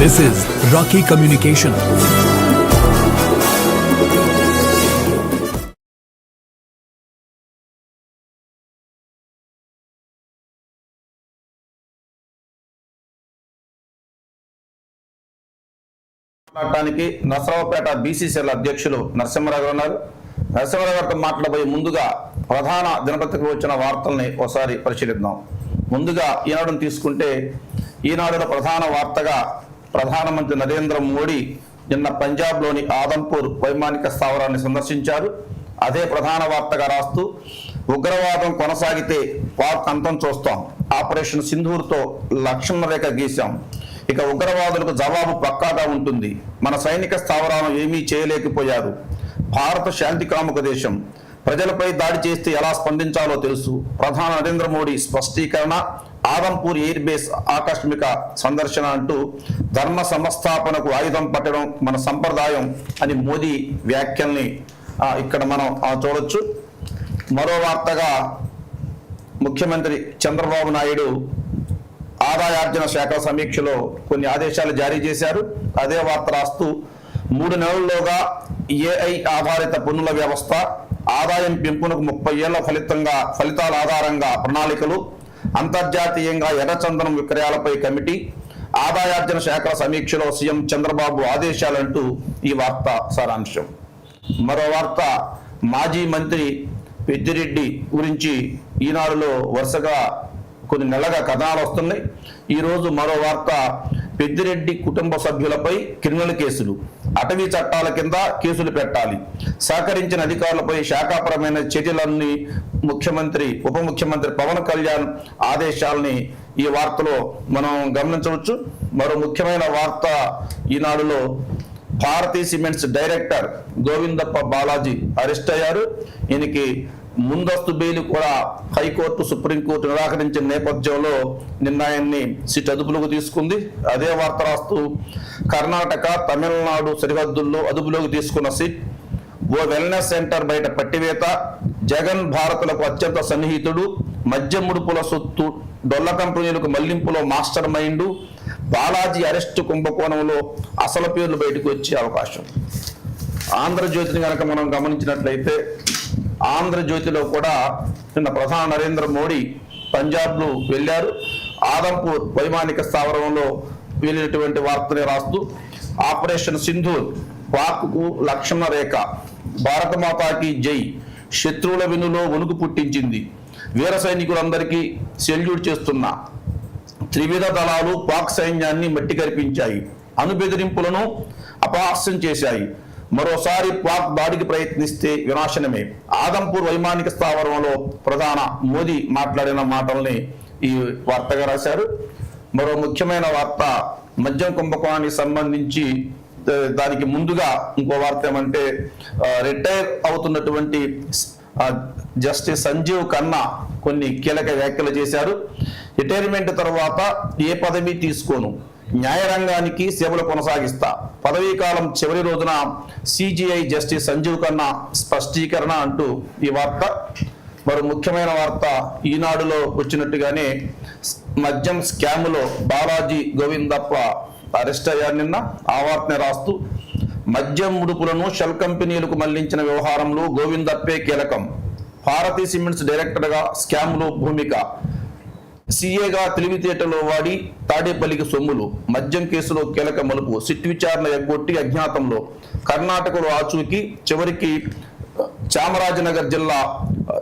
This is Rocky communication మాట్లాడటానికి Narasaraopet BCCL అధ్యక్షులు నరసింహరావు ఉన్నారు. నరసింహరావు గారితో మాట్లాడబోయే ముందుగా ప్రధాన దినపత్రికలు వచ్చిన వార్తల్ని ఒకసారి పరిశీలిద్దాం. ముందుగా ఈనాడును తీసుకుంటే ఈనాడులో ప్రధాన వార్తగా ప్రధానమంత్రి నరేంద్ర మోడీ నిన్న పంజాబ్లోని ఆదంపూర్ వైమానిక స్థావరాన్ని సందర్శించారు. అదే ప్రధాన వార్తగా రాస్తూ ఉగ్రవాదం కొనసాగితే పాక్ అంతం చూస్తాం. ఆపరేషన్ సింధూర్తో లక్ష్మణ రేఖ గీశాం. ఇక ఉగ్రవాదులకు జవాబు పక్కాగా ఉంటుంది. మన సైనిక స్థావరాలను ఏమీ చేయలేకపోయారు. భారత శాంతి కాముక దేశం. ప్రజలపై దాడి చేస్తే ఎలా స్పందించాలో తెలుసు. ప్రధాని నరేంద్ర మోడీ స్పష్టీకరణ ఆదంపూర్ ఎయిర్ బేస్ ఆకస్మిక సందర్శన అంటూ ధర్మ సంస్థాపనకు ఆయుధం పట్టడం మన సంప్రదాయం అని మోదీ వ్యాఖ్యల్ని ఇక్కడ మనం చూడొచ్చు. మరో వార్తగా ముఖ్యమంత్రి చంద్రబాబు నాయుడు ఆదాయార్జన శాఖ సమీక్షలో కొన్ని ఆదేశాలు జారీ చేశారు. అదే వార్త రాస్తూ మూడు నెలల్లోగా ఏఐ ఆధారిత పన్నుల వ్యవస్థ ఆదాయం పెంపునకు ముప్పై ఏళ్ళ ఫలితంగా ఫలితాల ఆధారంగా ప్రణాళికలు అంతర్జాతీయంగా ఎర్రచందనం విక్రయాలపై కమిటీ ఆదాయార్జన శాఖల సమీక్షలో సీఎం చంద్రబాబు ఆదేశాలంటూ ఈ వార్త సారాంశం. మరో వార్త మాజీ మంత్రి పెద్దిరెడ్డి గురించి ఈనాడులో వరుసగా కొన్ని నెలగా కథనాలు వస్తున్నాయి. ఈరోజు మరో వార్త పెద్దిరెడ్డి కుటుంబ సభ్యులపై క్రిమినల్ కేసులు. అటవీ చట్టాల కింద కేసులు పెట్టాలి. సహకరించిన అధికారులపై శాఖాపరమైన చర్యలన్నీ ముఖ్యమంత్రి ఉప ముఖ్యమంత్రి పవన్ కళ్యాణ్ ఆదేశాలని ఈ వార్తలో మనం గమనించవచ్చు. మరో ముఖ్యమైన వార్త ఈనాడులో Bharathi cements director Govindappa Balaji arrest అయ్యారు. ఈయనకి ముందస్తు బెయిల్ కూడా హైకోర్టు సుప్రీంకోర్టు నిరాకరించిన నేపథ్యంలో నిన్న ఆయన్ని సిట్ అదుపులోకి తీసుకుంది. అదే వార్త రాస్తూ కర్ణాటక తమిళనాడు సరిహద్దుల్లో అదుపులోకి తీసుకున్న సిట్ ఓ వెల్నెస్ సెంటర్ బయట పట్టివేత జగన్ భారతులకు అత్యంత సన్నిహితుడు మద్య ముడుపుల సొత్తు డొల్ల కంపెనీలకు మళ్ళింపులో మాస్టర్ మైండ్ బాలాజీ అరెస్టు కుంభకోణంలో అసలు పేర్లు బయటకు వచ్చే అవకాశం. ఆంధ్రజ్యోతిని కనుక మనం గమనించినట్లయితే ఆంధ్రజ్యోతిలో కూడా నిన్న ప్రధాని నరేంద్ర మోడీ పంజాబ్లో వెళ్ళారు. ఆదంపూర్ వైమానిక స్థావరంలో వెళ్ళినటువంటి వార్తని రాస్తూ ఆపరేషన్ సింధూర్ పాక్కు లక్షణ రేఖ భారతమాతాకి జై శత్రువుల వెనులో వణుకు పుట్టించింది. వీర సైనికులందరికీ సెల్యూట్ చేస్తున్నా త్రివిధ దళాలు పాక్ సైన్యాన్ని మట్టి కరిపించాయి. అణుబెదిరింపులను అపహాస్యం చేశాయి. మరోసారి పాక్ దాడికి ప్రయత్నిస్తే వినాశనమే. ఆదంపూర్ వైమానిక స్థావరంలో ప్రధాన మోదీ మాట్లాడిన మాటల్ని ఈ వార్తగా రాశారు. మరో ముఖ్యమైన వార్త మద్యం కుంభకోణానికి సంబంధించి దానికి ముందుగా ఇంకో వార్త ఏమంటే రిటైర్ అవుతున్నటువంటి జస్టిస్ సంజీవ్ ఖన్నా కొన్ని కీలక వ్యాఖ్యలు చేశారు. రిటైర్మెంట్ తర్వాత ఏ పదవి తీసుకోను? న్యాయరంగానికి సేవలు కొనసాగిస్తా. పదవీ కాలం చివరి రోజున సిజిఐ జస్టిస్ సంజీవ్ ఖన్నా స్పష్టీకరణ అంటూ ఈ వార్త. మరో ముఖ్యమైన వార్త ఈనాడులో వచ్చినట్టుగానే మద్యం స్కాములో బాలాజీ గోవిందప్ప అరెస్ట్ అయ్యారు నిన్న. ఆ వార్తనే రాస్తూ మద్యం ముడుపులను షెల్ కంపెనీలకు మళ్ళించిన వ్యవహారంలో గోవిందప్పే కీలకం. భారతీ సిమెంట్స్ డైరెక్టర్గా స్కామ్లో భూమిక. సీఏగా తెలివితేటలో వాడి తాడేపల్లికి సొమ్ములు మద్యం కేసులో కీలక మలుపు సిట్ విచారణ ఎగ్గొట్టి అజ్ఞాతంలో కర్ణాటకలో ఆచూకి చివరికి చామరాజనగర్ జిల్లా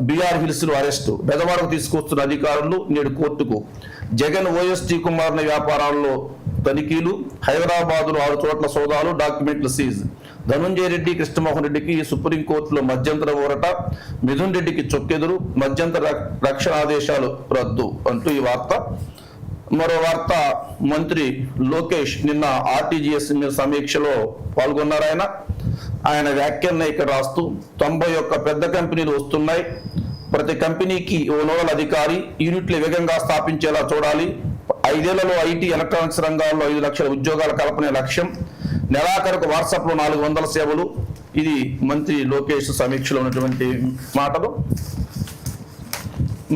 బీఆర్ హిల్స్లో అరెస్టు. బెదవాడకు తీసుకొస్తున్న అధికారులు నేడు కోర్టుకు. జగన్ ఓఎస్టీ కుమార్ల వ్యాపారాల్లో తనిఖీలు హైదరాబాద్లో ఆరు చోట్ల సోదాలు డాక్యుమెంట్లు సీజ్. ధనుంజయ రెడ్డి కృష్ణమోహన్ రెడ్డికి సుప్రీంకోర్టులో మధ్యంతర ఊరట మిథున్ రెడ్డికి చొక్కెదురు మధ్యంతర రక్షణ ఆదేశాలు రద్దు అంటూ ఈ వార్త. మరో వార్త మంత్రి లోకేష్ నిన్న ఆర్టీజీఎస్ సమీక్షలో పాల్గొన్నారు ఆయన. ఆయన వ్యాఖ్యలను ఇక్కడ రాస్తూ తొంభై ఒక్క పెద్ద కంపెనీలు వస్తున్నాయి. ప్రతి కంపెనీకి ఓ నోడల్ అధికారి యూనిట్లు వేగంగా స్థాపించేలా చూడాలి. ఐదేళ్ళలో ఐటీ ఎలక్ట్రానిక్స్ రంగాల్లో ఐదు లక్షల ఉద్యోగాల కల్పనే లక్ష్యం. నెలాఖరుకు వాట్సాప్లో నాలుగు వందల సేవలు. ఇది మంత్రి లోకేష్ సమీక్షలో ఉన్నటువంటి మాటలు.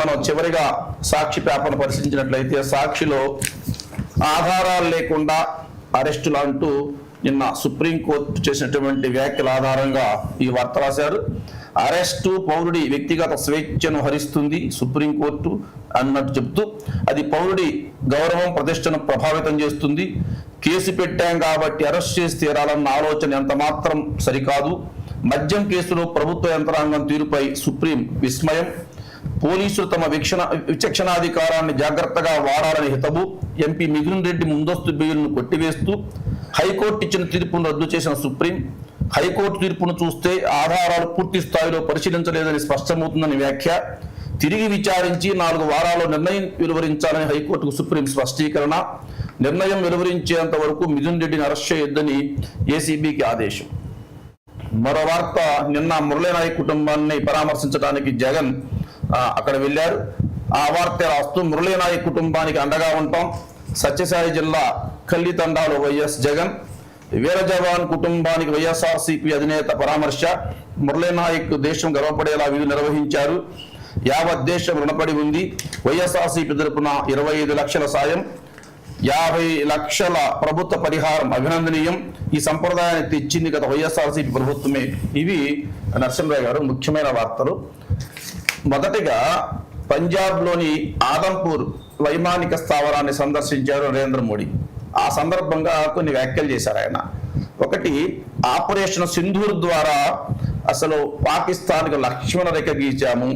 మనం చివరిగా సాక్షి పేపర్ను పరిశీలించినట్లయితే సాక్షిలో ఆధారాలు లేకుండా అరెస్టులు అంటూ నిన్న సుప్రీంకోర్టు చేసినటువంటి వ్యాఖ్యల ఆధారంగా ఈ వార్త రాశారు. అరెస్టు పౌరుడి వ్యక్తిగత స్వేచ్ఛను హరిస్తుంది సుప్రీంకోర్టు అన్నట్టు చెప్తూ అది పౌరుడి గౌరవం ప్రతిష్టను ప్రభావితం చేస్తుంది. కేసు పెట్టాం కాబట్టి అరెస్ట్ చేసి తీరాలన్న ఆలోచన ఎంత మాత్రం సరికాదు. మద్యం కేసులో ప్రభుత్వ యంత్రాంగం తీరుపై సుప్రీం విస్మయం. పోలీసులు తమ వీక్షణ విచక్షణాధికారాన్ని జాగ్రత్తగా వాడాలని హితవు. ఎంపీ మిథున్ రెడ్డి ముందస్తు బెయిల్ను కొట్టివేస్తూ హైకోర్టు ఇచ్చిన తీర్పును రద్దు చేసిన సుప్రీం. హైకోర్టు తీర్పును చూస్తే ఆధారాలు పూర్తి స్థాయిలో పరిశీలించలేదని స్పష్టమవుతుందని వ్యాఖ్య. తిరిగి విచారించి నాలుగు వారాల్లో నిర్ణయం వెలువరించాలని హైకోర్టుకు సుప్రీం స్పష్టీకరణ. నిర్ణయం వెలువరించేంత వరకు మిథున్ రెడ్డిని అరెస్ట్ చేయొద్దని ఏసీబీకి ఆదేశం. మరో వార్త నిన్న మురళీనాయక్ కుటుంబాన్ని పరామర్శించడానికి జగన్ అక్కడ వెళ్ళారు. ఆ వార్త రాస్తూ మురళీనాయక్ కుటుంబానికి అండగా ఉంటాం. సత్యసాయి జిల్లా కల్లితండాలో వైఎస్ జగన్ వీర జవాన్ కుటుంబానికి వైఎస్ఆర్సీపీ అధినేత పరామర్శ మురళీనాయక్ దేశం గర్వపడేలా విధులు నిర్వహించారు. యావత్ దేశం రుణపడి ఉంది. వైఎస్ఆర్సీపీ తరపున ఇరవై ఐదు లక్షల సాయం. యాభై లక్షల ప్రభుత్వ పరిహారం అభినందనీయం. ఈ సంప్రదాయాన్ని తెచ్చింది గత వైఎస్ఆర్సీపీ ప్రభుత్వమే. ఇవి నరసింహరావు గారు ముఖ్యమైన వార్తలు. మొదటిగా పంజాబ్లోని ఆదంపూర్ వైమానిక స్థావరాన్ని సందర్శించారు నరేంద్ర మోడీ. ఆ సందర్భంగా కొన్ని వ్యాఖ్యలు చేశారు ఆయన. ఒకటి ఆపరేషన్ సింధూర్ ద్వారా అసలు పాకిస్తాన్కి లక్ష్మణ రేఖ గీచాము.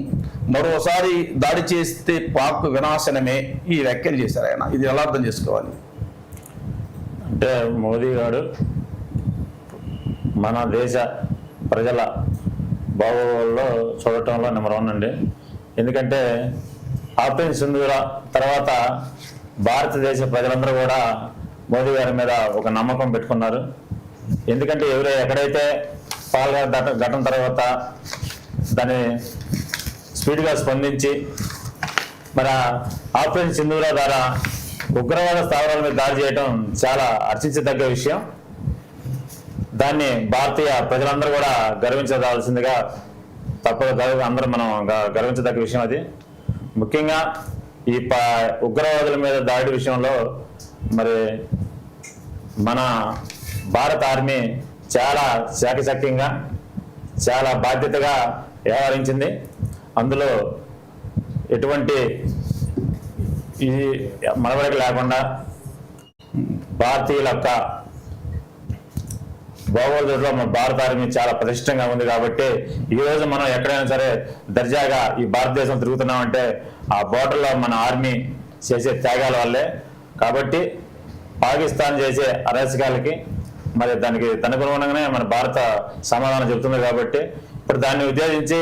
మరోసారి దాడి చేస్తే పాక్ వినాశనమే ఈ వ్యాఖ్యలు చేశారు ఆయన. ఇది ఎలా అర్థం చేసుకోవాలి? అంటే మోదీ గారు మన దేశ ప్రజల బాగోగుల్లో చూడటంలో నెంబర్ వన్ అండి. ఎందుకంటే ఆపరేషన్ సింధూర తర్వాత భారతదేశ ప్రజలందరూ కూడా మోదీ గారి మీద ఒక నమ్మకం పెట్టుకున్నారు. ఎందుకంటే ఎవరు ఎక్కడైతే పాల్గొన ఘటన తర్వాత దాన్ని స్పీడ్గా స్పందించి మరి ఆపరేషన్ సింధువుల ద్వారా ఉగ్రవాద స్థావరాల మీద దాడి చేయడం చాలా అర్చించదగ్గ విషయం. దాన్ని భారతీయ ప్రజలందరూ కూడా గర్వించదాల్సిందిగా తప్పక గర్వ- అందరూ మనం గ- గర్వించదగ్గ విషయం అది. ముఖ్యంగా ఈ ప ఉగ్రవాదుల మీద దాడి విషయంలో మరి మన భారత ఆర్మీ చాలా శాఖశక్యంగా చాలా బాధ్యతగా వ్యవహరించింది. అందులో ఎటువంటి ఇది మనవరకు లేకుండా భారతీయుల యొక్క బాగోదులో మన భారత ఆర్మీ చాలా ప్రతిష్టంగా ఉంది కాబట్టి ఈరోజు మనం ఎక్కడైనా సరే దర్జాగా ఈ భారతదేశం తిరుగుతున్నామంటే ఆ బోర్డర్లో మన ఆర్మీ చేసే త్యాగాల వల్లే. కాబట్టి పాకిస్తాన్ చేసే అరాచకాలకి మరి దానికి తనకునుగుణంగానే మన భారత సమాధానం చెబుతుంది కాబట్టి ఇప్పుడు దాన్ని ఉద్దేశించి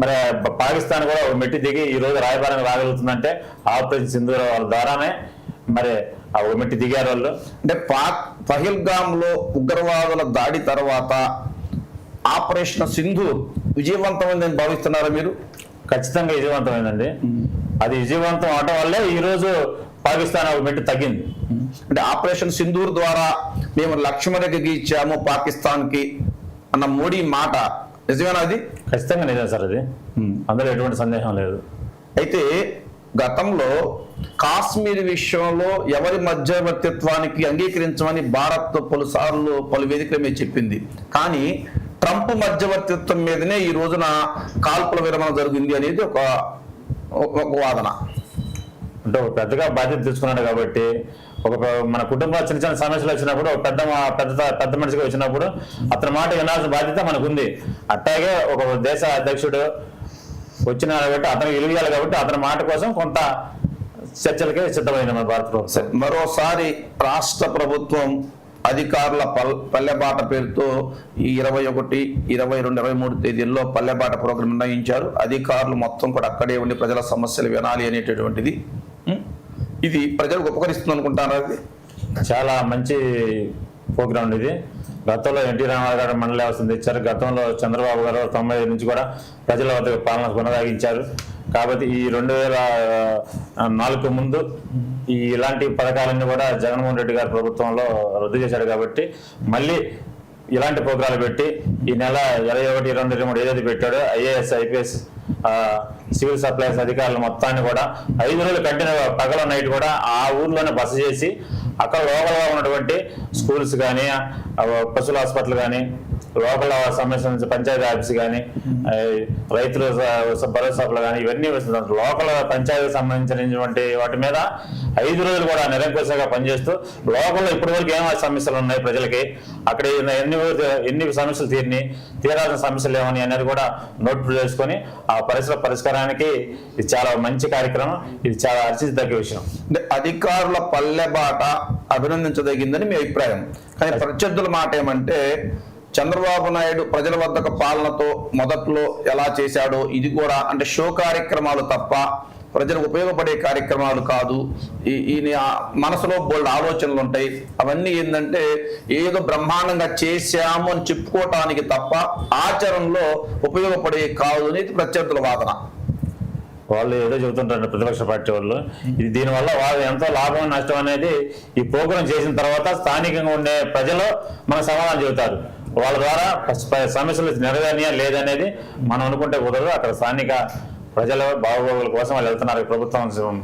మరి పాకిస్తాన్ కూడా ఒక మెట్టి దిగి ఈ రోజు రాయబారానికి రాగలుగుతుందంటే ఆపరేషన్ సింధూర వాళ్ళ ద్వారానే మరి ఆ ఒక మెట్టి దిగారు వాళ్ళు. అంటే పాక్ పహిల్గామ్లో ఉగ్రవాదుల దాడి తర్వాత ఆపరేషన్ సింధు విజయవంతమైందని భావిస్తున్నారా మీరు? ఖచ్చితంగా విజయవంతమైందండి. అది విజయవంతం అవటం వల్లే ఈ రోజు పాకిస్తాన్ ఒక మెట్టు తగ్గింది. అంటే ఆపరేషన్ సింధూర్ ద్వారా మేము లక్ష్మణకి ఇచ్చాము పాకిస్తాన్కి అన్న మోడీ మాట. నిజమేనా అది? ఖచ్చితంగా నిజం సార్ అది. అందులో ఎటువంటి సందేహం లేదు. అయితే గతంలో కాశ్మీర్ విషయంలో ఎవరి మధ్యవర్తిత్వానికి అంగీకరించమని భారత్ పలుసార్లు పలు వేదికల మీద చెప్పింది. కానీ ట్రంప్ మధ్యవర్తిత్వం మీదనే ఈ రోజున కాల్పుల విరమణ జరిగింది అనేది ఒక ఒక వాదన. అంటే ఒక పెద్దగా బాధ్యత తీసుకున్నాడు కాబట్టి ఒక మన కుటుంబ చిన్న చిన్న సమస్యలు వచ్చినప్పుడు ఒక పెద్ద పెద్ద పెద్ద మనిషిగా వచ్చినప్పుడు అతని మాట వినాల్సిన బాధ్యత మనకు ఉంది ఒక దేశ అధ్యక్షుడు వచ్చిన కాబట్టి అతనికి విలువయాలి కాబట్టి అతని మాట కోసం కొంత చర్చలకే సిద్ధమైన మన భారత ప్రభుత్వం. మరోసారి రాష్ట్ర ప్రభుత్వం అధికారుల పల్ పల్లెబాట పేరుతో ఈ ఇరవై ఒకటి ఇరవై రెండు ఇరవై మూడు తేదీల్లో పల్లెబాట ప్రోగ్రాం నిర్ణయించారు. అధికారులు మొత్తం కూడా అక్కడే ఉండి ప్రజల సమస్యలు వినాలి అనేటటువంటిది ఇది ప్రజలకు ఉపకరిస్తుంది అనుకుంటారా అది చాలా మంచి ప్రోగ్రాం ఇది. గతంలో ఎన్టీ రామారావు గారు మండలి అవసరం తెచ్చారు గతంలో చంద్రబాబు గారు తొంభై ఐదు నుంచి కూడా ప్రజల వద్ద పాలన కొనసాగించారు. కాబట్టి ఈ రెండు వేల నాలుగు ముందు ఈ ఇలాంటి పథకాలన్నీ కూడా జగన్మోహన్ రెడ్డి గారి ప్రభుత్వంలో రద్దు చేశారు కాబట్టి మళ్ళీ ఇలాంటి ప్రోగ్రాలు పెట్టి ఈ నెల ఇరవై ఒకటి ఇరవై రెండు మూడు ఏదైతే పెట్టాడో ఐఏఎస్ ఐపీఎస్ సివిల్ సప్లైస్ అధికారులు మొత్తాన్ని కూడా ఐదు రోజులు కంటిన్యూ పగల నైట్ కూడా ఆ ఊర్లోనే బస చేసి అక్కడ లోకల్గా ఉన్నటువంటి స్కూల్స్ కానీ పశువుల హాస్పిటల్ కానీ లోకల్ సంబంధించిన పంచాయతీ ఆఫీస్ కానీ రైతుల స- భరోసా సభలు కానీ ఇవన్నీ లోకల్ పంచాయతీ సంబంధించినటువంటి వాటి మీద ఐదు రోజులు కూడా నిరంకుశంగా పనిచేస్తూ లోకల్లో ఇప్పటి వరకు ఏం సమస్యలు ఉన్నాయి ప్రజలకి? అక్కడ ఎన్ని ఎన్ని సమస్యలు తీరిని తీరాల్సిన సమస్యలు ఏమని అనేది కూడా నోట్ చేసుకొని ఆ పరిసర పరిష్కారానికి ఇది చాలా మంచి కార్యక్రమం. ఇది చాలా అర్చించదగ్గ విషయం. అంటే అధికారుల పల్లె బాట అభినందించదగిందని మీ అభిప్రాయం. కానీ ప్రత్యర్థుల మాట ఏమంటే చంద్రబాబు నాయుడు ప్రజల వద్దకు పాలనతో మొదట్లో ఎలా చేశాడో ఇది కూడా అంటే షో కార్యక్రమాలు తప్ప ప్రజలకు ఉపయోగపడే కార్యక్రమాలు కాదు. ఈ- ఈయన మనసులో బోల్డ్ ఆలోచనలు ఉంటాయి. అవన్నీ ఏంటంటే ఏదో బ్రహ్మాండంగా చేశాము అని చెప్పుకోవటానికి తప్ప ఆచరణలో ఉపయోగపడే కాదు అనేది ప్రత్యర్థుల వాదన. వాళ్ళు ఏదో చెబుతుంటారు ప్రతిపక్ష పార్టీ వాళ్ళు. ఇది దీనివల్ల వాళ్ళు ఎంతో లాభం నష్టం అనేది ఈ ప్రోగ్రాం చేసిన తర్వాత స్థానికంగా ఉండే ప్రజలు మన సమాధానం చెబుతారు. వాళ్ళ ద్వారా సమస్యలు నెరవేరినా లేదనేది మనం అనుకుంటే కుదరదు. అక్కడ స్థానిక ప్రజల బాగోగుల కోసం వాళ్ళు వెళ్తున్నారు. ప్రభుత్వం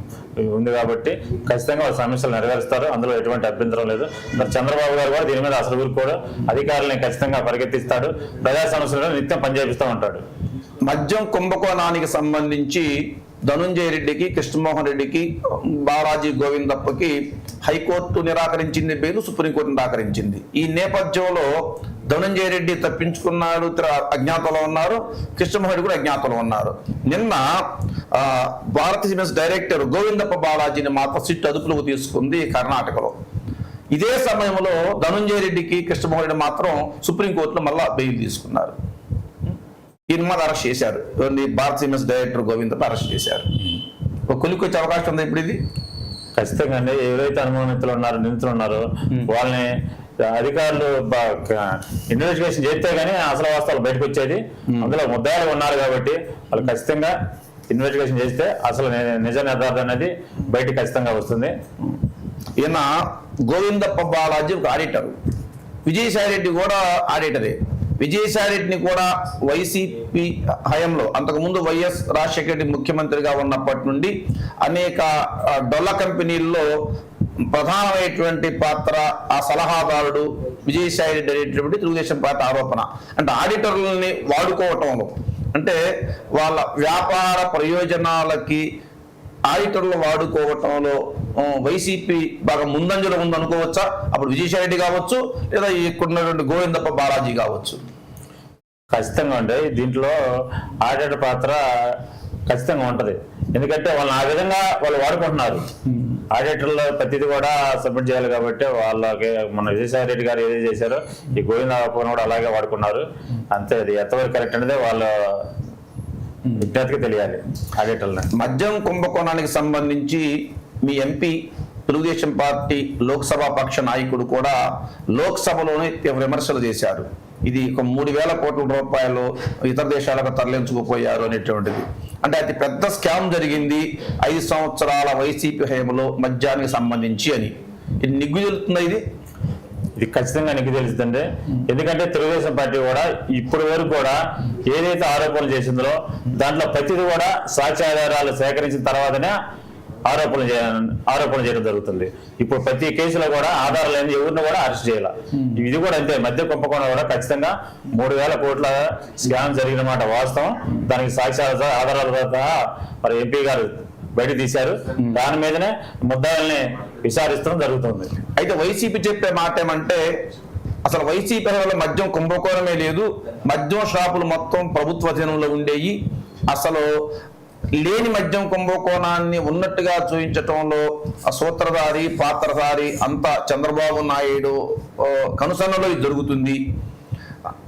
ఉంది కాబట్టి ఖచ్చితంగా వాళ్ళ సమస్యలు నెరవేరుస్తారు. అందులో ఎటువంటి అభ్యంతరం లేదు. మరి చంద్రబాబు గారు కూడా దీని మీద అసలు ఊరుకోడు అధికారులను ఖచ్చితంగా పరిగెత్తిస్తాడు. ప్రజా సమస్యలను నిత్యం పనిచేపిస్తూ ఉంటాడు. మద్యం కుంభకోణానికి సంబంధించి ధనుంజయ రెడ్డికి కృష్ణమోహన్ రెడ్డికి బాలాజీ గోవిందప్పకి హైకోర్టు నిరాకరించింది బెయిల్ సుప్రీంకోర్టు నిరాకరించింది. ఈ నేపథ్యంలో ధనుంజయ రెడ్డి తప్పించుకున్నాడు ఇతర అజ్ఞాతంలో ఉన్నారు కృష్ణమోహన్ కూడా అజ్ఞాతంలో ఉన్నారు. నిన్న ఆ, భారత సిమెంట్స్ డైరెక్టర్ గోవిందప్ప బాలాజీని మాత్రం సిట్ అదుపులోకి తీసుకుంది కర్ణాటకలో. ఇదే సమయంలో ధనుంజయ రెడ్డికి కృష్ణమోహన్ రెడ్డి మాత్రం సుప్రీంకోర్టులో మళ్ళా బెయిల్ తీసుకున్నారు. ఈయన మీద అరెస్ట్ చేశారు. భారత సిమెంట్స్ డైరెక్టర్ గోవిందప్ప అరెస్ట్ చేశారు. ఒక కొలికి వచ్చే అవకాశం ఉంది ఇప్పుడు ఇది? ఖచ్చితంగా అండి. ఎవరైతే అనుమానితులు ఉన్నారో నిందితులు ఉన్నారో వాళ్ళని అధికారులు ఇన్వెస్టిగేషన్ చేస్తే గానీ అసలు వాస్తవాలు బయటకు వచ్చేది. అందులో ముద్దాయిలు ఉన్నారు కాబట్టి వాళ్ళు ఖచ్చితంగా ఇన్వెస్టిగేషన్ చేస్తే అసలు నిజ నిర్ధారణ అనేది బయటకు ఖచ్చితంగా వస్తుంది. ఈయన గోవిందప్ప బాలాజీ ఒక ఆడిటర్. విజయసాయి రెడ్డి కూడా ఆడిటరే. విజయసాయి రెడ్డిని కూడా వైసీపీ హయంలో అంతకుముందు వైఎస్ రాజశేఖర రెడ్డి ముఖ్యమంత్రిగా ఉన్నప్పటి నుండి అనేక డొల్ల కంపెనీల్లో ప్రధానమైనటువంటి పాత్ర ఆ సలహాదారుడు విజయసాయి రెడ్డి అనేటువంటి తెలుగుదేశం పార్టీ ఆరోపణ. అంటే ఆడిటర్లని వాడుకోవటంలో అంటే వాళ్ళ వ్యాపార ప్రయోజనాలకి ఆడిటర్లు వాడుకోవటంలో వైసీపీ బాగా ముందంజలో ఉందనుకోవచ్చా? అప్పుడు విజయసాయి రెడ్డి కావచ్చు లేదా ఇక్కడ ఉన్నటువంటి గోవిందప్ప బాలాజీ కావచ్చు. ఖచ్చితంగా ఉండే దీంట్లో ఆడిటర్ పాత్ర ఖచ్చితంగా ఉంటది. ఎందుకంటే వాళ్ళని ఆ విధంగా వాళ్ళు వాడుకుంటున్నారు. ఆడిటర్లో ప్రతిదీ కూడా సబ్మిట్ చేయాలి కాబట్టి వాళ్ళకి మన విజయసాయి రెడ్డి గారు ఏది చేశారో ఈ గోవిందాపూర్ణ కూడా అలాగే వాడుకున్నారు. అంతే అది ఎంతవరకు కరెక్ట్ అనేది వాళ్ళ విద్యార్థికి తెలియాలి ఆడిటర్లని మద్యం కుంభకోణానికి సంబంధించి మీ ఎంపీ తెలుగుదేశం పార్టీ లోక్సభ పక్ష నాయకుడు కూడా లోక్సభలోనే తీవ్ర విమర్శలు చేశారు. ఇది ఒక మూడు వేల కోట్ల రూపాయలు ఇతర దేశాలకు తరలించుకుపోయారు అనేటువంటిది. అంటే అతి పెద్ద స్కామ్ జరిగింది ఐదు సంవత్సరాల వైసీపీ హయంలో మద్యానికి సంబంధించి అని. ఇది నిగ్గు ఇది? ఇది ఖచ్చితంగా నీకు తెలుస్తుందండి ఎందుకంటే తెలుగుదేశం పార్టీ కూడా ఇప్పటి వరకు కూడా ఏదైతే ఆరోపణలు చేసిందో దాంట్లో ప్రతిదీ కూడా సాక్ష్యాధారాలు సేకరించిన తర్వాతనే ఆరోపణలు చేయ ఆరోపణలు చేయడం జరుగుతుంది. ఇప్పుడు ప్రతి కేసులో కూడా ఆధారం లేని ఎవరిని కూడా అరెస్ట్ చేయాల. ఇది కూడా అంతే. మధ్య కుంభకోణం కూడా ఖచ్చితంగా మూడు వేల కోట్ల స్కామ్ జరిగిన మాట వాస్తవం. దానికి సాక్ష్యాల ఆధారాలు సహా మరి ఎంపీ గారు బయట తీశారు. దాని మీదనే ముద్దాయిల్ని విచారిస్తడం జరుగుతుంది. అయితే వైసీపీ చెప్పే మాట ఏమంటే అసలు వైసీపీ వల్ల మద్యం కుంభకోణమే లేదు. మద్యం షాపులు మొత్తం ప్రభుత్వ అధీనంలో ఉండేవి అసలు లేని మద్యం కుంభకోణాన్ని ఉన్నట్టుగా చూపించటంలో ఆ సూత్రధారి పాత్రధారి అంతా చంద్రబాబు నాయుడు కనుసన్నలో ఇది జరుగుతుంది.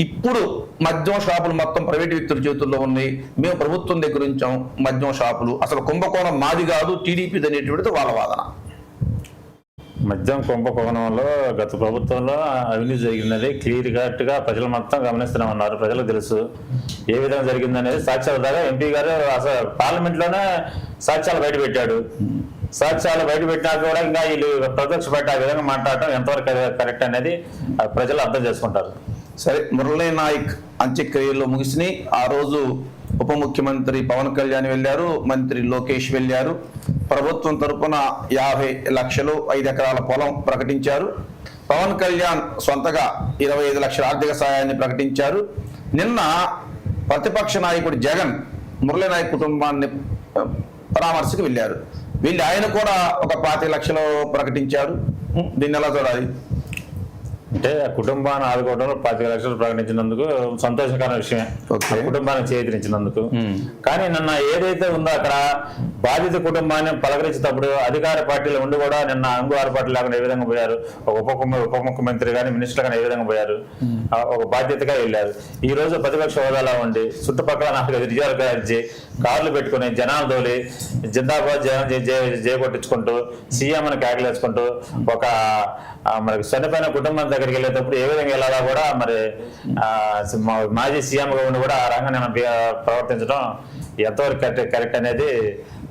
ఇప్పుడు మద్యం షాపులు మొత్తం ప్రైవేట్ వ్యక్తుల చేతుల్లో ఉన్నాయి. మేము ప్రభుత్వం దగ్గర ఉంచాం మద్యం షాపులు. అసలు కుంభకోణం మాది కాదు టీడీపీది అనేటువంటిది వాళ్ళ వాదన. మద్యం కుంభకోణంలో గత ప్రభుత్వంలో అవినీతి జరిగిందని క్లియర్ కట్గా ప్రజలు మొత్తం గమనిస్తూనే ఉన్నారు ప్రజలకు తెలుసు. ఏ విధంగా జరిగిందనేది సాక్ష్యాల ద్వారా ఎంపీ గారు అసలు పార్లమెంట్లోనే సాక్ష్యాలు బయట పెట్టాడు. సాక్ష్యాలు బయటపెట్టినా కూడా ఇంకా వీళ్ళు ప్రతిపక్ష పార్టీ ఆ విధంగా మాట్లాడటం ఎంతవరకు కరెక్ట్ అనేది ప్రజలు అర్థం చేసుకుంటారు. సరే మురళీ నాయక్ అంత్యక్రియలు ముగిసినాయి. ఆ రోజు ఉప ముఖ్యమంత్రి పవన్ కళ్యాణ్ వెళ్ళారు మంత్రి లోకేష్ వెళ్ళారు. ప్రభుత్వం తరపున యాభై లక్షలు ఐదు ఎకరాల పొలం ప్రకటించారు. పవన్ కళ్యాణ్ సొంతగా ఇరవై ఐదు లక్షల ఆర్థిక సహాయాన్ని ప్రకటించారు. నిన్న ప్రతిపక్ష నాయకుడు జగన్ మురళీ నాయక్ కుటుంబాన్ని పరామర్శకు వెళ్ళారు. వీళ్ళు ఆయన కూడా ఒక పాతి లక్షలు ప్రకటించారు. దీన్ని ఎలా చూడాలి? అంటే ఆ కుటుంబాన్ని ఆదుకోవడంలో పాతిక లక్షలు ప్రకటించినందుకు సంతోషకరమైన విషయమే. కుటుంబాన్ని చేతినిచ్చినందుకు మ్మ్. కానీ నిన్న ఏదైతే ఉందో అక్కడ బాధిత కుటుంబాన్ని పలకరించేటప్పుడు అధికార పార్టీలో ఉండి కూడా నిన్న అంగు ఆరుపాటు లేకుండా ఏ విధంగా పోయారు? ఒక ఉప ఉప ముఖ్యమంత్రి కానీ మినిస్టర్ కానీ ఏ విధంగా పోయారు? ఒక బాధ్యతగా వెళ్ళారు. ఈ రోజు ప్రతిపక్ష హోదాలో ఉండి చుట్టుపక్కల నాలుగు ఐదు రిజర్వ్ గార్జీ కార్లు పెట్టుకుని జనాలు తోలి జిందాబాద్ జగన్ జై- జై జై కొట్టించుకుంటూ సీఎం అని కేకలేసుకుంటూ ఒక మనకి చనిపోయిన కుటుంబం దగ్గరికి వెళ్ళేటప్పుడు ఏ విధంగా వెళ్ళాలా కూడా మరి మా- మాజీ సీఎం గా ఉండి కూడా ఆ రంగం ప్రవర్తించడం ఎంతవరకు కరెక్ట్ కరెక్ట్ అనేది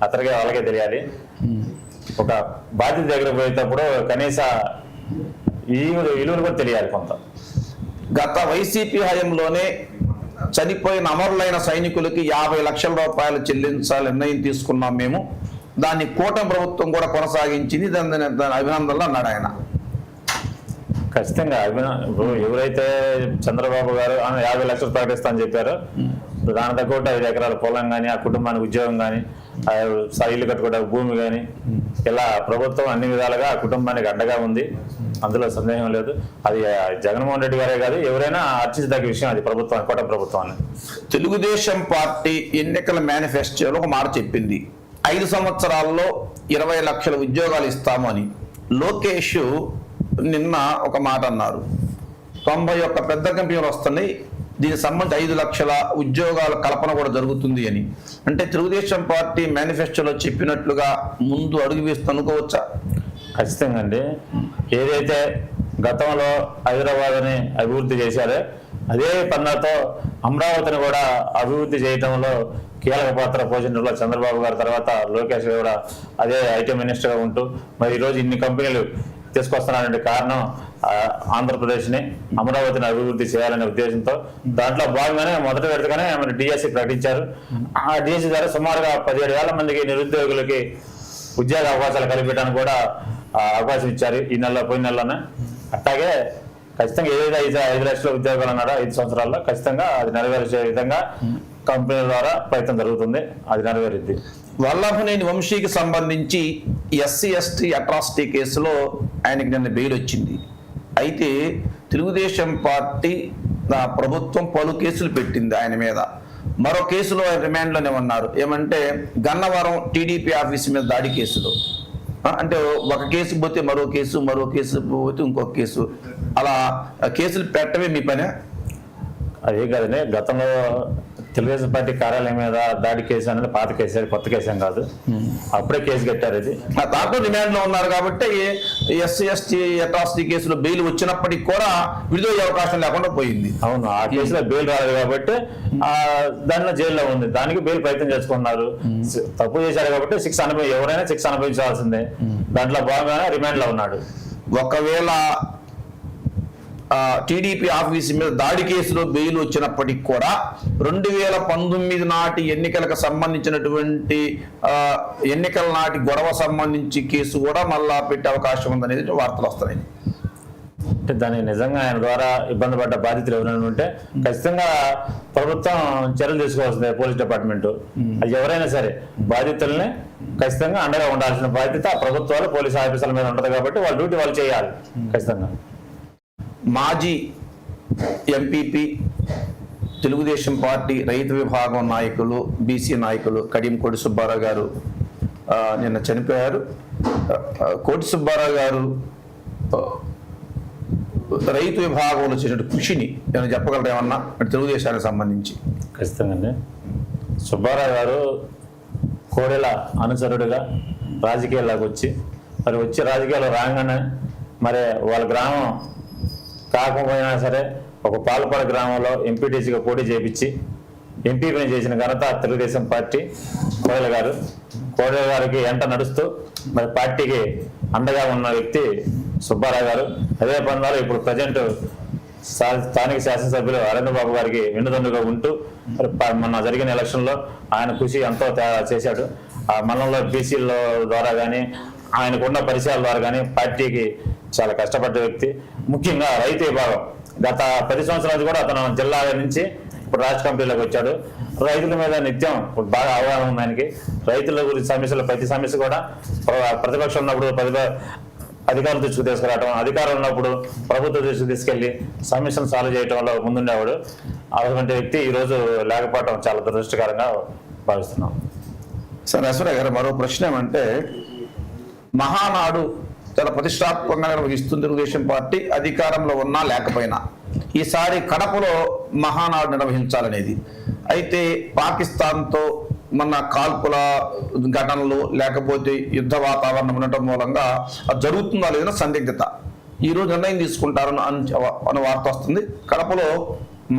అతనికే వాళ్ళకే తెలియాలి. ఒక బాధ్యత దగ్గర పోయేటప్పుడు కనీస విలువలు విలువలు కూడా తెలియాలి కొంత. గత వైసీపీ హయంలోనే చనిపోయిన అమరులైన సైనికులకి యాభై లక్షల రూపాయలు చెల్లించాలి నిర్ణయం తీసుకున్నాం మేము. దాన్ని కూటమి ప్రభుత్వం కూడా కొనసాగించింది. దాని దాని అభినందనలు అన్నాడు ఆయన. ఖచ్చితంగా. అభినా ఇప్పుడు ఎవరైతే చంద్రబాబు గారు ఆమె యాభై లక్షలు ప్రకటిస్తా అని చెప్పారో దాని తగ్గట్టు ఐదు ఎకరాల పొలం కానీ ఆ కుటుంబానికి ఉద్యోగం కానీ ఇల్లు కట్టుకోవడానికి భూమి కానీ ఇలా ప్రభుత్వం అన్ని విధాలుగా ఆ కుటుంబానికి అండగా ఉంది. అందులో సందేహం లేదు. అది ఆ, జగన్మోహన్ రెడ్డి గారే కాదు ఎవరైనా అర్చించదగ్గ విషయం అది ప్రభుత్వం కోట ప్రభుత్వాన్ని. తెలుగుదేశం పార్టీ ఎన్నికల మేనిఫెస్టోలో ఒక మాట చెప్పింది. ఐదు సంవత్సరాల్లో ఇరవై లక్షల ఉద్యోగాలు ఇస్తామని లోకేష్ నిన్న ఒక మాట అన్నారు. తొంభై ఒక్క పెద్ద కంపెనీలు వస్తున్నాయి. దీనికి సంబంధించి ఐదు లక్షల ఉద్యోగాల కల్పన కూడా జరుగుతుంది అని. అంటే తెలుగుదేశం పార్టీ మేనిఫెస్టోలో చెప్పినట్లుగా ముందు అడుగు వేస్తూ అనుకోవచ్చా ఖచ్చితంగా అండి. ఏదైతే గతంలో హైదరాబాద్ని అభివృద్ధి చేశారో అదే పన్నాతో అమరావతిని కూడా అభివృద్ధి చేయడంలో కీలక పాత్ర పోషించడంలో చంద్రబాబు గారి తర్వాత లోకేష్ కూడా అదే ఐటీ మినిస్టర్గా ఉంటూ మరి ఈరోజు ఇన్ని కంపెనీలు తీసుకొస్తున్నానండి కారణం ఆంధ్రప్రదేశ్ని అమరావతిని అభివృద్ధి చేయాలనే ఉద్దేశంతో దాంట్లో భాగంగానే మొదటి విడతగానే మన డిఎస్సి ప్రకటించారు. ఆ డిఎస్సి ద్వారా సుమారుగా పదిహేడు వేల మందికి నిరుద్యోగులకి ఉద్యోగ అవకాశాలు కల్పించడానికి కూడా అవకాశం ఇచ్చారు ఈ నెలలో పోయిన నెలలోనే. అట్లాగే ఖచ్చితంగా ఏదైతే ఐదు ఐదు లక్షల ఉద్యోగాలు అన్నారో ఐదు సంవత్సరాల్లో ఖచ్చితంగా అది నెరవేర్చే విధంగా కంపెనీల ద్వారా ప్రయత్నం జరుగుతుంది. అది నెరవేరుద్ది. వల్లభనేని వంశీకి సంబంధించి ఎస్సీ ఎస్టీ అట్రాసిటీ కేసులో ఆయనకి నిన్న బెయిల్ వచ్చింది అయితే తెలుగుదేశం పార్టీ ప్రభుత్వం పలు కేసులు పెట్టింది ఆయన మీద. మరో కేసులో ఆయన రిమాండ్లోనే ఉన్నారు. ఏమంటే గన్నవరం టీడీపీ ఆఫీస్ మీద దాడి కేసులో. అంటే ఒక కేసు పోతే మరో కేసు మరో కేసు పోతే ఇంకొక కేసు. అలా ఆ, కేసులు పెట్టమే మీ పనే? అదే కాదనే గతంలో తెలుగుదేశం పార్టీ కార్యాలయం మీద దాడి కేసు అనేది పాత కేసు కొత్త కేసు ఏం కాదు. అప్పుడే కేసు కట్టారు ఇది. ఆ దాంట్లో రిమాండ్లో ఉన్నారు కాబట్టి ఎస్సీ ఎస్టీ అట్రాసిటీ కేసులో బెయిల్ వచ్చినప్పటికి కూడా విడుదలయ్యే అవకాశం లేకుండా పోయింది. అవును ఆ కేసులో బెయిల్ రాలేదు కాబట్టి ఆ దానిలో జైల్లో ఉంది. దానికి బెయిల్ ప్రయత్నం చేసుకున్నారు. తప్పు చేశారు కాబట్టి శిక్ష అనుభవి ఎవరైనా శిక్ష అనుభవించాల్సిందే. దాంట్లో భాగంగానే రిమాండ్లో ఉన్నాడు. ఒకవేళ టీడీపీ ఆఫీస్ మీద దాడి కేసులో బెయిల్ వచ్చినప్పటికి కూడా రెండు వేల పంతొమ్మిది నాటి ఎన్నికలకు సంబంధించినటువంటి ఎన్నికల నాటి గొడవ సంబంధించి కేసు కూడా మళ్ళా పెట్టే అవకాశం ఉందనేది వార్తలు వస్తున్నాయి. అంటే దాని నిజంగా ఆయన ద్వారా ఇబ్బంది పడ్డ బాధితులు ఎవరైనా ఉంటే ఖచ్చితంగా ప్రభుత్వం చర్యలు తీసుకోవాల్సిందే పోలీస్ డిపార్ట్మెంట్. అది ఎవరైనా సరే బాధితుల్ని ఖచ్చితంగా అండగా ఉండాల్సిన బాధ్యత ప్రభుత్వాలు పోలీస్ ఆఫీసర్ల మీద ఉంటుంది కాబట్టి వాళ్ళ డ్యూటీ వాళ్ళు చేయాలి ఖచ్చితంగా. మాజీ ఎంపీపీ తెలుగుదేశం పార్టీ రైతు విభాగం నాయకులు బీసీ నాయకులు కడియంకోటి సుబ్బారావు గారు నిన్న చనిపోయారు. కోటి సుబ్బారావు గారు రైతు విభాగంలో చేసిన కృషిని నేను చెప్పగలరా ఏమన్నా? అంటే తెలుగుదేశానికి సంబంధించి. ఖచ్చితంగా సుబ్బారావు గారు కోడెల అనుచరుడుగా రాజకీయాల్లోకి వచ్చి మరి వచ్చి రాజకీయాలు రాగానే మరి వాళ్ళ గ్రామం కాకపోయినా సరే ఒక పాల్పడ గ్రామంలో ఎంపీటీసీగా పోటీ చేపించి ఎంపీపీని చేసిన ఘనత తెలుగుదేశం పార్టీ కోడెల గారు. కోడెల గారికి ఎంట నడుస్తూ మరి పార్టీకి అండగా ఉన్న వ్యక్తి సుబ్బారావు గారు. అదే పందాలు ఇప్పుడు ప్రజెంట్ స్థానిక శాసనసభ్యులు అరవింద్ బాబు గారికి వెన్నుదండుగా ఉంటూ మరి మొన్న జరిగిన ఎలక్షన్లో ఆయన కృషి ఎంతో తే- చేశాడు. ఆ మండలంలో బీసీల ద్వారా కానీ ఆయనకున్న పరిచయాల ద్వారా కానీ పార్టీకి చాలా కష్టపడ్డ వ్యక్తి. ముఖ్యంగా రైతు విభాగం. గత పది సంవత్సరాలు కూడా అతను జిల్లా నుంచి ఇప్పుడు రాజ్ కంపెనీలోకి వచ్చాడు. రైతుల మీద నిత్యం బాగా అవగాహన ఉంది ఆయనకి. రైతుల గురించి సమస్యలు ప్రతి సమస్య కూడా ప్ర- ప్రతిపక్షం ఉన్నప్పుడు ప్రతిప అధికారుల దృష్టికి తీసుకురావడం అధికారం ఉన్నప్పుడు ప్రభుత్వ దృష్టికి తీసుకెళ్ళి సమస్యను సాల్వ్ చేయడంలో ముందుండేవాడు. అటువంటి వ్యక్తి ఈరోజు లేకపోవడం చాలా దురదృష్టకరంగా భావిస్తున్నాం. సార్ అశ్వరా గారు మరో ప్రశ్న ఏమంటే మహానాడు చాలా ప్రతిష్టాత్మకంగా నిర్వహిస్తుంది తెలుగుదేశం పార్టీ అధికారంలో ఉన్నా లేకపోయినా. ఈసారి కడపలో మహానాడు నిర్వహించాలనేది. అయితే పాకిస్తాన్తో మన కాల్పుల ఘటనలు లేకపోతే యుద్ధ వాతావరణం ఉండటం మూలంగా అది జరుగుతుందా లేదన్న సందిగ్ధత. ఈ రోజు నిర్ణయం తీసుకుంటారని అని వార్త వస్తుంది. కడపలో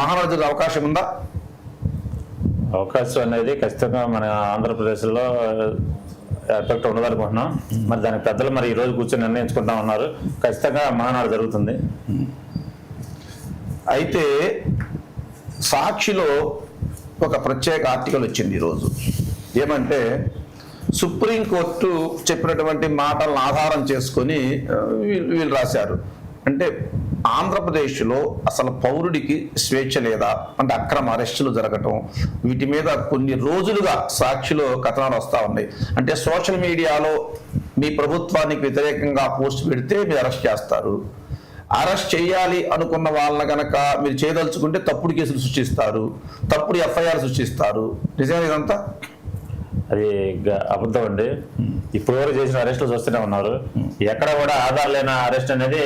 మహానాడు అవకాశం ఉందా? అవకాశం అనేది ఖచ్చితంగా మన ఆంధ్రప్రదేశ్లో ఎఫెక్ట్ ఉండదనుకుంటున్నాం. మరి దానికి పెద్దలు మరి ఈ రోజు కూర్చొని నిర్ణయించుకుంటా ఉన్నారు. ఖచ్చితంగా మహానాడు జరుగుతుంది. అయితే సాక్షిలో ఒక ప్రత్యేక ఆర్టికల్ వచ్చింది ఈరోజు. ఏమంటే సుప్రీంకోర్టు చెప్పినటువంటి మాటలను ఆధారం చేసుకొని వీళ్ళు వీళ్ళు రాశారు. అంటే ఆంధ్రప్రదేశ్లో అసలు పౌరుడికి స్వేచ్ఛ లేదా? అంటే అక్రమ అరెస్టులు జరగటం వీటి మీద కొన్ని రోజులుగా సాక్షిలో కథనాలు వస్తూ ఉన్నాయి. అంటే సోషల్ మీడియాలో మీ ప్రభుత్వానికి వ్యతిరేకంగా పోస్ట్ పెడితే మీరు అరెస్ట్ చేస్తారు. అరెస్ట్ చేయాలి అనుకున్న వాళ్ళని గనక మీరు చేయదలుచుకుంటే తప్పుడు కేసులు సృష్టిస్తారు తప్పుడు ఎఫ్ఐఆర్ సృష్టిస్తారు. నిజమే ఇదంతా? అది అబద్ధం అండి. ఇప్పుడు వరకు చేసిన అరెస్టులు చూస్తూనే ఉన్నారు. ఎక్కడ కూడా ఆధార్ లేని అరెస్ట్ అనేది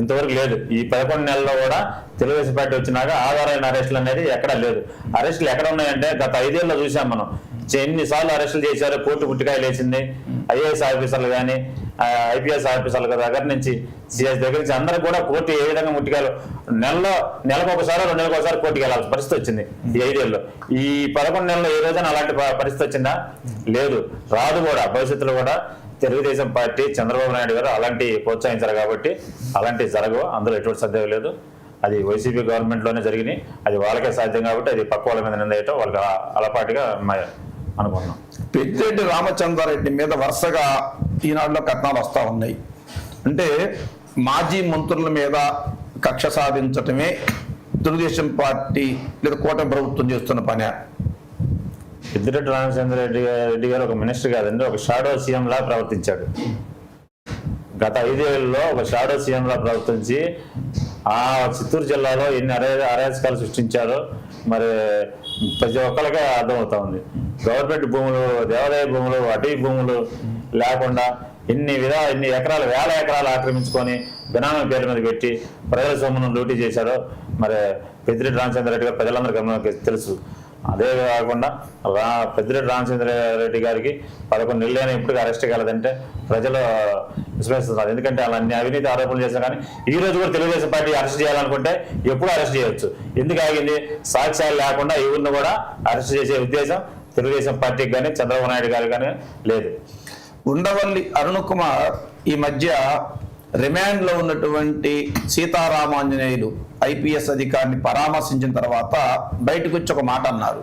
ఇంతవరకు లేదు. ఈ పదకొండు నెలల్లో కూడా తెలుగుదేశం పార్టీ వచ్చినాక ఆధారమైన అరెస్టులు అనేది ఎక్కడా లేదు. అరెస్టులు ఎక్కడ ఉన్నాయంటే గత ఐదేళ్ళలో చూసాం మనం. ఎన్నిసార్లు అరెస్టులు చేశారు? కోర్టు పుట్టికాయ వేసింది. ఐఏఎస్ ఆఫీసర్లు కానీ ఐపీఎస్ ఆఫీసర్ల దగ్గర నుంచి సిఎస్ దగ్గర నుంచి అందరూ కూడా కోర్టు ఏ విధంగా ముట్టికాయలు? నెలలో నెలకు ఒకసారి రెండు నెలలకు ఒకసారి కోర్టుకి వెళ్ళాల్సిన పరిస్థితి వచ్చింది ఈ ఐదేళ్ళు ఈ పదకొండు నెలల్లో ఏ రోజైనా అలాంటి పరిస్థితి వచ్చిందా? లేదు. రాదు కూడా. భవిష్యత్తులో కూడా తెలుగుదేశం పార్టీ చంద్రబాబు నాయుడు గారు అలాంటి ప్రోత్సహించారు కాబట్టి అలాంటివి జరగవు. అందులో ఎటువంటి సందేహం లేదు. అది వైసీపీ గవర్నమెంట్లోనే జరిగినాయి. అది వాళ్ళకే సాధ్యం కాబట్టి అది పక్క వాళ్ళ మీద నిందేయటం వాళ్ళకి అలపాటుగా అలపాటిగా అనుకున్నాం పెద్దిరెడ్డి రామచంద్రారెడ్డి మీద వరుసగా ఈనాడులో కథనాలు వస్తూ ఉన్నాయి. అంటే మాజీ మంత్రుల మీద కక్ష సాధించటమే తెలుగుదేశం పార్టీ లేదా కూటమి ప్రభుత్వం చేస్తున్న పని. పెద్దిరెడ్డి రామచంద్ర రెడ్డి రెడ్డి గారు ఒక మినిస్టర్ కాదండి ఒక షాడో సీఎం లా ప్రవర్తించాడు. గత ఐదేళ్ళలో ఒక షాడో సీఎం లా ప్రవర్తించి ఆ చిత్తూరు జిల్లాలో ఎన్ని అరే అరాచకాలు సృష్టించారో మరి ప్రతి ఒక్కరికే అర్థమవుతా ఉంది. గవర్నమెంట్ భూములు దేవాలయ భూములు అటవీ భూములు లేకుండా ఎన్ని విధా ఎన్ని ఎకరాలు వేల ఎకరాలు ఆక్రమించుకొని బినామీ పేరు మీద పెట్టి ప్రజల సొమ్మును లూటీ చేశారో మరి పెద్దిరెడ్డి రామచంద్రరెడ్డి గారు ప్రజలందరికీ తెలుసు. అదే కాకుండా రా పెద్దిరెడ్డి రామచంద్ర రెడ్డి గారికి పదకొండు నెలలైన ఇప్పటికీ అరెస్ట్ కాలేదంటే ప్రజలు విశ్వసిస్తున్నారు ఎందుకంటే అలా అన్ని అవినీతి ఆరోపణలు చేసినా కానీ ఈ రోజు కూడా తెలుగుదేశం పార్టీ అరెస్ట్ చేయాలనుకుంటే ఎప్పుడు అరెస్ట్ చేయొచ్చు. ఎందుకు ఆగింది? సాక్ష్యాలు లేకుండా ఎవరిని కూడా అరెస్ట్ చేసే ఉద్దేశం తెలుగుదేశం పార్టీకి కానీ చంద్రబాబు నాయుడు గారు కానీ లేదు. ఉండవల్లి అరుణ్ కుమార్ ఈ మధ్య రిమాండ్లో ఉన్నటువంటి సీతారామాంజనేయులు ఐపీఎస్ అధికారిని పరామర్శించిన తర్వాత బయటకు వచ్చి ఒక మాట అన్నారు.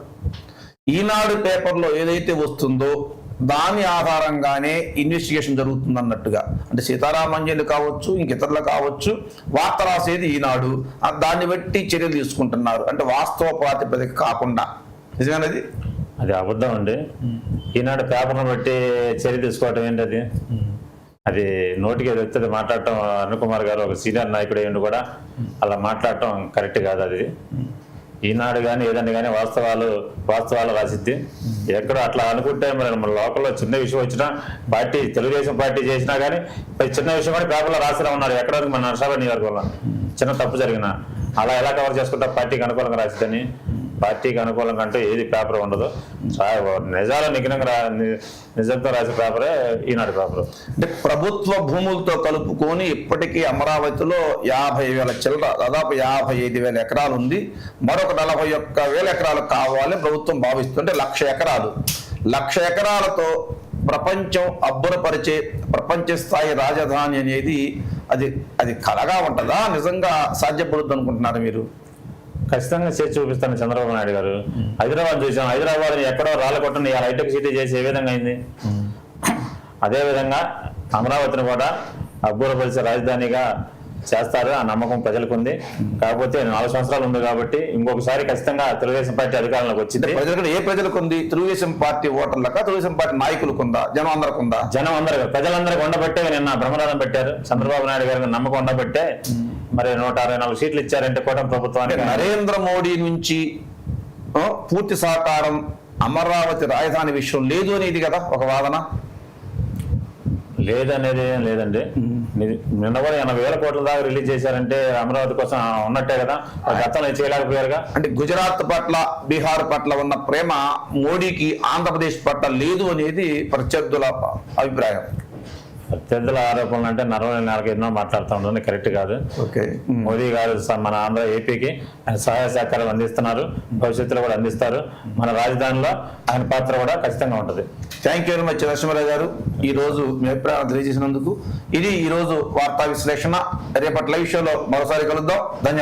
ఈనాడు పేపర్లో ఏదైతే వస్తుందో దాని ఆధారంగానే ఇన్వెస్టిగేషన్ జరుగుతుంది అన్నట్టుగా అంటే సీతారామాంజనేయులు కావచ్చు ఇంక ఇతరులు కావచ్చు వార్త రాసేది ఈనాడు. దాన్ని బట్టి చర్యలు తీసుకుంటున్నారు. అంటే వాస్తవ ప్రాతిపదిక కాకుండా. నిజమేనది అది అబద్ధం అండి. ఈనాడు పేపర్ను బట్టి చర్య తీసుకోవటం ఏంటి అది నోటికి ఏది వస్తుంది మాట్లాడటం అరుణ్ కుమార్ గారు ఒక సీనియర్ నాయకుడు అయ్యిండు కూడా అలా మాట్లాడటం కరెక్ట్ కాదు అది. ఈనాడు కానీ ఏదన్నా కానీ వాస్తవాలు వాస్తవాలు రాసిద్ది. ఎక్కడో అట్లా అనుకుంటే మరి మన లోకల్లో చిన్న విషయం వచ్చినా పార్టీ తెలుగుదేశం పార్టీ చేసినా కానీ చిన్న విషయం కూడా పేపర్లో రాసినా ఉన్నారు. ఎక్కడో మన నర్సాబాద్ నియోజకవర్గంలో చిన్న తప్పు జరిగిన. అలా ఎలా కవర్ చేసుకుంటా పార్టీకి అనుకూలంగా రాసిద్దని? పార్టీకి అనుకూలంగా అంటూ ఏది పేపర్ ఉండదు. నిజాలు నిఘ్నంగా రా నిజంతో రాసే పేపరే ఈనాడు పేపర్. అంటే ప్రభుత్వ భూములతో కలుపుకొని ఇప్పటికీ అమరావతిలో యాభై వేల చిల్లర దాదాపు యాభై ఐదు వేల ఎకరాలు ఉంది. మరొక నలభై ఒక్క వేల ఎకరాలు కావాలి ప్రభుత్వం భావిస్తుంటే లక్ష ఎకరాలు. లక్ష ఎకరాలతో ప్రపంచం అబ్బురపరిచే ప్రపంచ స్థాయి రాజధాని అనేది అది అది కలగా ఉంటుందా? నిజంగా సాధ్యపడుతుంది అనుకుంటున్నారు మీరు? ఖచ్చితంగా చేసి చూపిస్తాను చంద్రబాబు నాయుడు గారు. హైదరాబాద్ చూసాం. హైదరాబాద్ ఎక్కడో రాళ్ళకొట్టని హైటెక్ సిటీ చేసి ఏ విధంగా అయింది? అదే విధంగా అమరావతిని కూడా అబ్బూరపరిచే రాజధానిగా చేస్తారు ఆ నమ్మకం ప్రజలకు ఉంది కాకపోతే నాలుగు సంవత్సరాలు ఉంది కాబట్టి ఇంకొకసారి ఖచ్చితంగా తెలుగుదేశం పార్టీ అధికారంలోకి వచ్చింది. ప్రజలకు ఏ ప్రజలకు ఉంది తెలుగుదేశం పార్టీ ఓటర్లక తెలుగుదేశం పార్టీ నాయకులకు ఉందా జనం అందరికి ఉందా జనం అందరు ప్రజలందరికీ ఉండబట్టే నిన్న బ్రహ్మరథం పెట్టారు. చంద్రబాబు నాయుడు గారికి నమ్మకం ఉండబట్టే మరి నూట అరవై నాలుగు సీట్లు ఇచ్చారంటే కూటమి అంటే ప్రభుత్వానికి నరేంద్ర మోడీ నుంచి పూర్తి సహకారం అమరావతి రాజధాని విషయం లేదు అనేది కదా ఒక వాదన? లేదనేది ఏం లేదండి. నిన్న కూడా ఎనభై వేల కోట్ల దాకా రిలీజ్ చేశారంటే అమరావతి కోసం ఉన్నట్టే కదా. గతంలో చేయలేకపోయారుగా. అంటే గుజరాత్ పట్ల బీహార్ పట్ల ఉన్న ప్రేమ మోడీకి ఆంధ్రప్రదేశ్ పట్ల లేదు అనేది ప్రత్యర్థుల అభిప్రాయం. ప్రత్యర్థుల ఆరోపణలు అంటే నలభై నెలలకు ఎన్నో మాట్లాడుతూ ఉంటుంది కరెక్ట్ కాదు. ఓకే. మోదీ గారు మన ఆంధ్ర ఏపీకి ఆయన సహాయ సహకారాలు అందిస్తున్నారు. భవిష్యత్తులో కూడా అందిస్తారు. మన రాజధానిలో ఆయన పాత్ర కూడా ఖచ్చితంగా ఉంటుంది. Thank you very much Narasimharao గారు. ఈ రోజు మీ అభిప్రాయాలు తెలియజేసినందుకు ఇది ఈ రోజు వార్తా విశ్లేషణ. రేపటి లైవ్ షోలో మరోసారి కలుద్దాం. ధన్యవాదాలు.